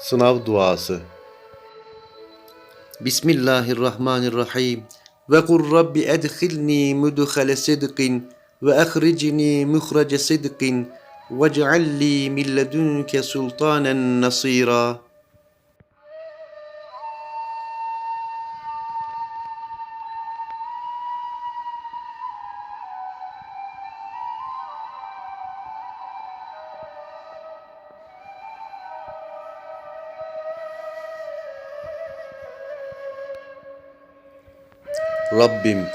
Sınav duası. Bismillahirrahmanirrahim. Ve kur Rabbi edkhilni mudkhale sidqin ve ahricni muhrace sidqin ve cealli min ledunke sultanen nasira. Rabbim,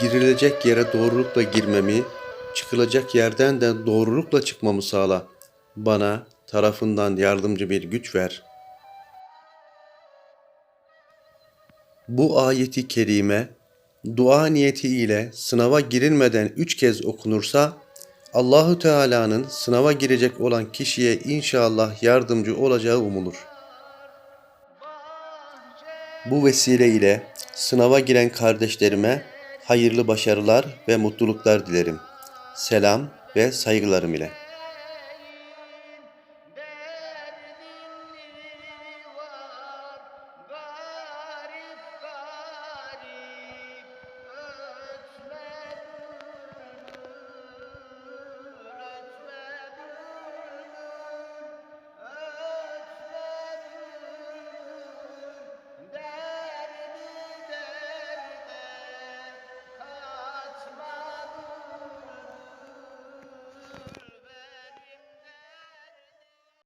girilecek yere doğrulukla girmemi, çıkılacak yerden de doğrulukla çıkmamı sağla. Bana tarafından yardımcı bir güç ver. Bu ayeti kerime dua niyeti ile sınava girilmeden üç kez okunursa Allahu Teala'nın sınava girecek olan kişiye inşallah yardımcı olacağı umulur. Bu vesile ile sınava giren kardeşlerime hayırlı başarılar ve mutluluklar dilerim. Selam ve saygılarım ile.